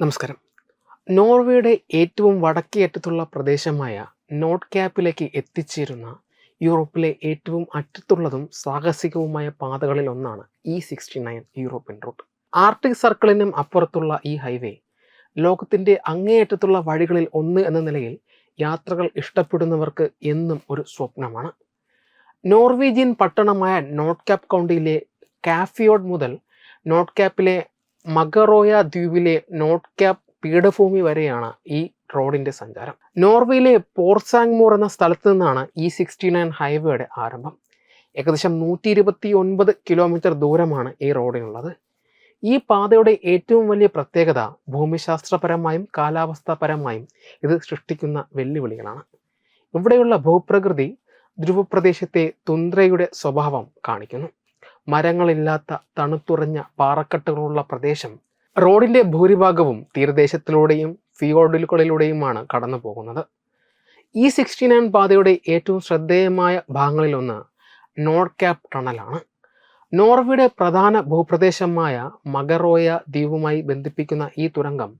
നമസ്കാരം. നോർവേയുടെ ഏറ്റവും വടക്കേ അറ്റത്തുള്ള പ്രദേശമായ നോട്ട് ക്യാപ്പിലേക്ക് എത്തിച്ചേരുന്ന യൂറോപ്പിലെ ഏറ്റവും അറ്റത്തുള്ളതും സാഹസികവുമായ പാതകളിൽ ഒന്നാണ് E sixty nine European route. Arctic സർക്കിളിനും അപ്പുറത്തുള്ള ഈ ഹൈവേ ലോകത്തിന്റെ അങ്ങേയറ്റത്തുള്ള വഴികളിൽ ഒന്ന് എന്ന നിലയിൽ യാത്രകൾ ഇഷ്ടപ്പെടുന്നവർക്ക് എന്നും ഒരു സ്വപ്നമാണ്. നോർവീജിയൻ പട്ടണമായ നോട്ട് ക്യാപ് കൗണ്ടിയിലെ കാഫിയോഡ് മുതൽ നോട്ട് ക്യാപ്പിലെ മഗറോയ ദ്വീപിലെ നോട്ട് ക്യാപ് പീഠഭൂമി വരെയാണ് ഈ റോഡിന്റെ സഞ്ചാരം. നോർവേയിലെ പോർസാങ്മൂർ എന്ന സ്ഥലത്ത് നിന്നാണ് ഈ സിക്സ്റ്റി നയൻ ഹൈവേയുടെ ആരംഭം. ഏകദേശം നൂറ്റി ഇരുപത്തി ഒൻപത് കിലോമീറ്റർ ദൂരമാണ് ഈ റോഡിനുള്ളത്. ഈ പാതയുടെ ഏറ്റവും വലിയ പ്രത്യേകത ഭൂമിശാസ്ത്രപരമായും കാലാവസ്ഥാപരമായും ഇത് സൃഷ്ടിക്കുന്ന വെല്ലുവിളികളാണ്. ഇവിടെയുള്ള ഭൂപ്രകൃതി ധ്രുവപ്രദേശത്തെ തുന്ദ്രയുടെ സ്വഭാവം കാണിക്കുന്നു. മരങ്ങളില്ലാത്ത തണുത്തുറഞ്ഞ പാറക്കെട്ടുകളുള്ള പ്രദേശം. റോഡിന്റെ ഭൂരിഭാഗവും തീരദേശത്തിലൂടെയും ഫിയോഡിലുകളിലൂടെയുമാണ് കടന്നു പോകുന്നത് ഈ സിക്സ്റ്റി നയൻ പാതയുടെ ഏറ്റവും ശ്രദ്ധേയമായ ഭാഗങ്ങളിലൊന്ന് നോർത്ത് ക്യാപ് ടണലാണ്. നോർവേയുടെ പ്രധാന ഭൂപ്രദേശമായ മഗറോയ ദ്വീപുമായി ബന്ധിപ്പിക്കുന്ന ഈ തുരങ്കം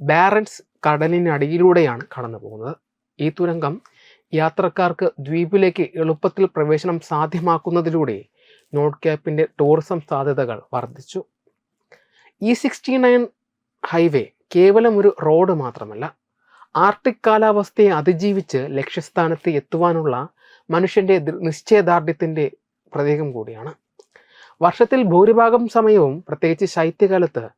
ബാരൻസ് കടലിനടിയിലൂടെയാണ് കടന്നു പോകുന്നത് ഈ തുരങ്കം യാത്രക്കാർക്ക് ദ്വീപിലേക്ക് എളുപ്പത്തിൽ പ്രവേശനം സാധ്യമാക്കുന്നതിലൂടെ നോട്ട് ക്യാപ്പിന്റെ ടൂറിസം സാധ്യതകൾ വർദ്ധിച്ചു. ഇ സിക്സ്റ്റി നയൻ ഹൈവേ കേവലം ഒരു റോഡ് മാത്രമല്ല ആർട്ടിക് കാലാവസ്ഥയെ അതിജീവിച്ച് ലക്ഷ്യസ്ഥാനത്ത് എത്തുവാനുള്ള മനുഷ്യന്റെ നിശ്ചയദാർഢ്യത്തിന്റെ പ്രതീകം കൂടിയാണ്. വർഷത്തിൽ ഭൂരിഭാഗം സമയവും പ്രത്യേകിച്ച് ശൈത്യകാലത്ത്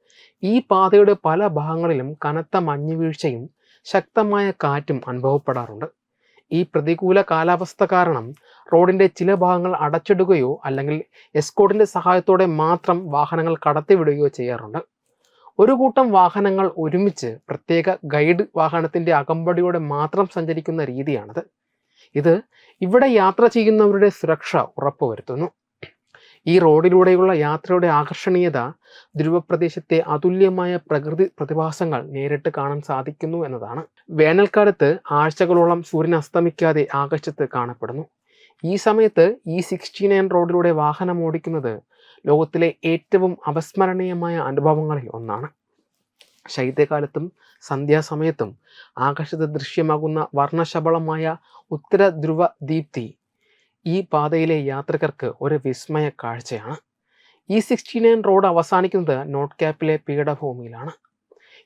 ഈ പാതയുടെ പല ഭാഗങ്ങളിലും കനത്ത മഞ്ഞുവീഴ്ചയും ശക്തമായ കാറ്റും അനുഭവപ്പെടാറുണ്ട്. ഈ പ്രതികൂല കാലാവസ്ഥ കാരണം റോഡിന്റെ ചില ഭാഗങ്ങൾ അടച്ചിടുകയോ അല്ലെങ്കിൽ എസ്കോട്ടിന്റെ സഹായത്തോടെ മാത്രം വാഹനങ്ങൾ കടത്തിവിടുകയോ ചെയ്യാറുണ്ട്. ഒരു കൂട്ടം വാഹനങ്ങൾ ഒരുമിച്ച് പ്രത്യേക ഗൈഡ് വാഹനത്തിന്റെ അകമ്പടിയോടെ മാത്രം സഞ്ചരിക്കുന്ന രീതിയാണിത്. ഇത് ഇവിടെ യാത്ര ചെയ്യുന്നവരുടെ സുരക്ഷ ഉറപ്പുവരുത്തുന്നു. ഈ റോഡിലൂടെയുള്ള യാത്രയുടെ ആകർഷണീയത ധ്രുവപ്രദേശത്തെ അതുല്യമായ പ്രകൃതി പ്രതിഭാസങ്ങൾ നേരിട്ട് കാണാൻ സാധിക്കുന്നു എന്നതാണ്. വേനൽക്കാലത്ത് ആഴ്ചകളോളം സൂര്യൻ അസ്തമിക്കാതെ ആകാശത്ത് കാണപ്പെടുന്നു. ഈ സമയത്ത് ഈ സിക്സ്റ്റി നയൻ റോഡിലൂടെ വാഹനം ഓടിക്കുന്നത് ലോകത്തിലെ ഏറ്റവും അവസ്മരണീയമായ അനുഭവങ്ങളിൽ ഒന്നാണ്. ശൈത്യകാലത്തും സന്ധ്യാസമയത്തും ആകാശത്ത് ദൃശ്യമാകുന്ന വർണശബളമായ ഉത്തര ധ്രുവ ദീപ്തി ഈ പാതയിലെ യാത്രികർക്ക് ഒരു വിസ്മയ കാഴ്ചയാണ്. ഈ സിക്സ്റ്റി നയൻ റോഡ് അവസാനിക്കുന്നത് നോട്ട് ക്യാപ്പിലെ പീഠഭൂമിയിലാണ്.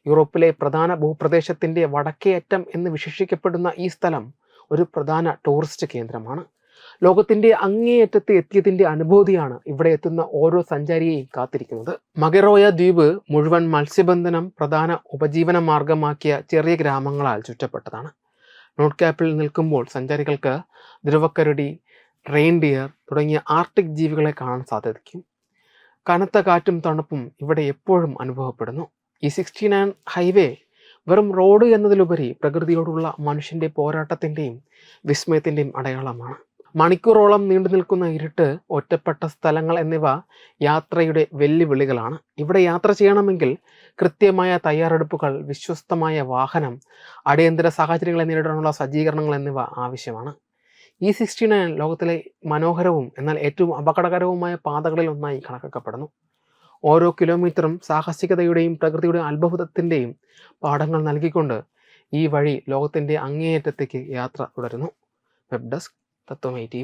യൂറോപ്പിലെ പ്രധാന ഭൂപ്രദേശത്തിന്റെ വടക്കേ അറ്റം എന്ന് വിശേഷിക്കപ്പെടുന്ന ഈ സ്ഥലം ഒരു പ്രധാന ടൂറിസ്റ്റ് കേന്ദ്രമാണ്. ലോകത്തിന്റെ അങ്ങേയറ്റത്ത് എത്തിയതിന്റെ അനുഭൂതിയാണ് ഇവിടെ എത്തുന്ന ഓരോ സഞ്ചാരിയെയും കാത്തിരിക്കുന്നത്. മകറോയ ദ്വീപ് മുഴുവൻ മത്സ്യബന്ധനം പ്രധാന ഉപജീവന മാർഗമാക്കിയ ചെറിയ ഗ്രാമങ്ങളാൽ ചുറ്റപ്പെട്ടതാണ്. നോട്ട് ക്യാപ്പിൽ നിൽക്കുമ്പോൾ സഞ്ചാരികൾക്ക് ധ്രുവക്കരടി റെയിൻഡിയർ തുടങ്ങിയ ആർട്ടിക് ജീവികളെ കാണാൻ സാധിക്കും. കനത്ത കാറ്റും തണുപ്പും ഇവിടെ എപ്പോഴും അനുഭവപ്പെടുന്നു. ഈ സിക്സ്റ്റി നയൻ ഹൈവേ വെറും റോഡ് എന്നതിലുപരി പ്രകൃതിയോടുള്ള മനുഷ്യന്റെ പോരാട്ടത്തിന്റെയും വിസ്മയത്തിന്റെയും അടയാളമാണ്. മണിക്കൂറോളം നീണ്ടു നിൽക്കുന്ന ഇരുട്ട് ഒറ്റപ്പെട്ട സ്ഥലങ്ങൾ എന്നിവ യാത്രയുടെ വെല്ലുവിളികളാണ്. ഇവിടെ യാത്ര ചെയ്യണമെങ്കിൽ കൃത്യമായ തയ്യാറെടുപ്പുകൾ വിശ്വസ്തമായ വാഹനം അടിയന്തര സാഹചര്യങ്ങളെ നേരിടാനുള്ള സജ്ജീകരണങ്ങൾ എന്നിവ ആവശ്യമാണ്. ഈ സിക്സ്റ്റി നയൻ ലോകത്തിലെ മനോഹരവും എന്നാൽ ഏറ്റവും അപകടകരവുമായ പാതകളിൽ ഒന്നായി കണക്കാക്കപ്പെടുന്നു. ഓരോ കിലോമീറ്ററും സാഹസികതയുടെയും പ്രകൃതിയുടെ അത്ഭുതത്തിന്റെയും പാഠങ്ങൾ നൽകിക്കൊണ്ട് ഈ വഴി ലോകത്തിന്റെ അങ്ങേയറ്റത്തേക്ക് യാത്ര തുടരുന്നു. വെബ് ഡെസ്ക് തത്വമൈ ടി